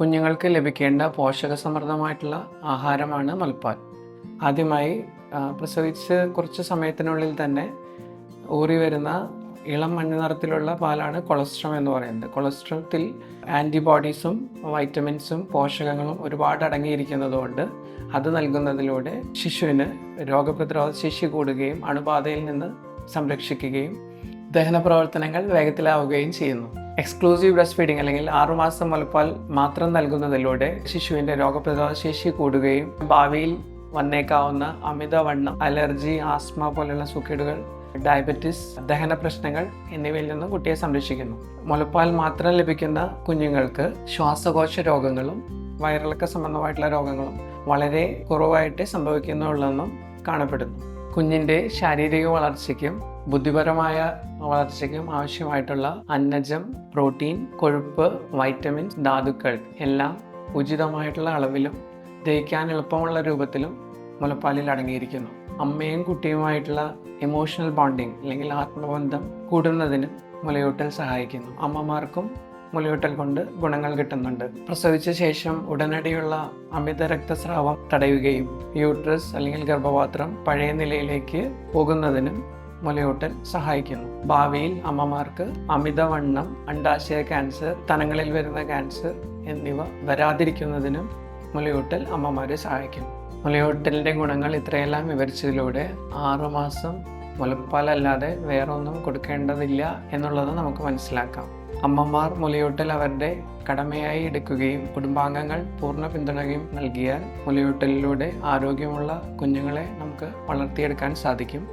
കുഞ്ഞുങ്ങൾക്ക് ലഭിക്കേണ്ട പോഷകസമൃദ്ധമായിട്ടുള്ള ആഹാരമാണ് മുലപ്പാൽ ആദ്യമായി പ്രസവിച്ച് കുറച്ച് സമയത്തിനുള്ളിൽ തന്നെ ഊറി വരുന്ന ഇളം മഞ്ഞ നിറത്തിലുള്ള പാലാണ് കൊളസ്ട്രം എന്ന് പറയുന്നത്. കൊളസ്ട്രത്തിൽ ആന്റിബോഡീസും വൈറ്റമിൻസും പോഷകങ്ങളും ഒരുപാട് അടങ്ങിയിരിക്കുന്നതുകൊണ്ട് അത് നൽകുന്നതിലൂടെ ശിശുവിന് രോഗപ്രതിരോധ ശേഷി കൂടുകയും അണുബാധയിൽ നിന്ന് സംരക്ഷിക്കുകയും ദഹന പ്രവർത്തനങ്ങൾ വേഗത്തിലാവുകയും ചെയ്യുന്നു. എക്സ്ക്ലൂസീവ് ബ്രസ്റ്റ് ഫീഡിംഗ് അല്ലെങ്കിൽ ആറുമാസം മുലപ്പാൽ മാത്രം നൽകുന്നതിലൂടെ ശിശുവിന്റെ രോഗപ്രതിരോധ ശേഷി കൂടുകയും ഭാവിയിൽ വന്നേക്കാവുന്ന അമിതവണ്ണം അലർജി ആസ്മ പോലുള്ള സുഖേടുകൾ ഡയബറ്റിസ് ദഹന പ്രശ്നങ്ങൾ എന്നിവയിൽ നിന്ന് കുട്ടിയെ സംരക്ഷിക്കുന്നു. മുലപ്പാൽ മാത്രം ലഭിക്കുന്ന കുഞ്ഞുങ്ങൾക്ക് ശ്വാസകോശ രോഗങ്ങളും വയറിളക്ക സംബന്ധമായിട്ടുള്ള രോഗങ്ങളും വളരെ കുറവായിട്ട് സംഭവിക്കുന്നുള്ളെന്നും കാണപ്പെടുന്നു. കുഞ്ഞിന്റെ ശാരീരിക വളർച്ചയ്ക്കും ബുദ്ധിപരമായ വളർച്ചയ്ക്കും ആവശ്യമായിട്ടുള്ള അന്നജം പ്രോട്ടീൻ കൊഴുപ്പ് വൈറ്റമിൻസ് ധാതുക്കൾ എല്ലാം ഉചിതമായിട്ടുള്ള അളവിലും ദഹിക്കാൻ എളുപ്പമുള്ള രൂപത്തിലും മുലപ്പാലിൽ അടങ്ങിയിരിക്കുന്നു. അമ്മയും കുട്ടിയുമായിട്ടുള്ള ഇമോഷണൽ ബോണ്ടിങ് അല്ലെങ്കിൽ ആത്മബന്ധം കൂടുന്നതിന് മുലയൂട്ടൽ സഹായിക്കുന്നു. അമ്മമാർക്കും മുലയൂട്ടൽ കൊണ്ട് ഗുണങ്ങൾ കിട്ടുന്നുണ്ട്. പ്രസവിച്ച ശേഷം ഉടനടിയുള്ള അമിത രക്തസ്രാവം തടയുകയും യൂട്രസ് അല്ലെങ്കിൽ ഗർഭപാത്രം പഴയ നിലയിലേക്ക് പോകുന്നതിനും മുലയൂട്ടൽ സഹായിക്കുന്നു. ഭാവിയിൽ അമ്മമാർക്ക് അമിതവണ്ണം അണ്ടാശയ ക്യാൻസർ തനങ്ങളിൽ വരുന്ന ക്യാൻസർ എന്നിവ വരാതിരിക്കുന്നതിനും മുലയൂട്ടൽ അമ്മമാരെ സഹായിക്കുന്നു. മുലയൂട്ടലിന്റെ ഗുണങ്ങൾ ഇത്രയെല്ലാം വിവരിച്ചതിലൂടെ ആറുമാസം മുലപ്പാലല്ലാതെ വേറൊന്നും കൊടുക്കേണ്ടതില്ല എന്നുള്ളത് നമുക്ക് മനസ്സിലാക്കാം. അമ്മമാർ മുലയൂട്ടൽ അവരുടെ കടമയായി എടുക്കുകയും കുടുംബാംഗങ്ങൾ പൂർണ പിന്തുണയും നൽകിയാൽ മുലയൂട്ടലിലൂടെ ആരോഗ്യമുള്ള കുഞ്ഞുങ്ങളെ നമുക്ക് വളർത്തിയെടുക്കാൻ സാധിക്കും.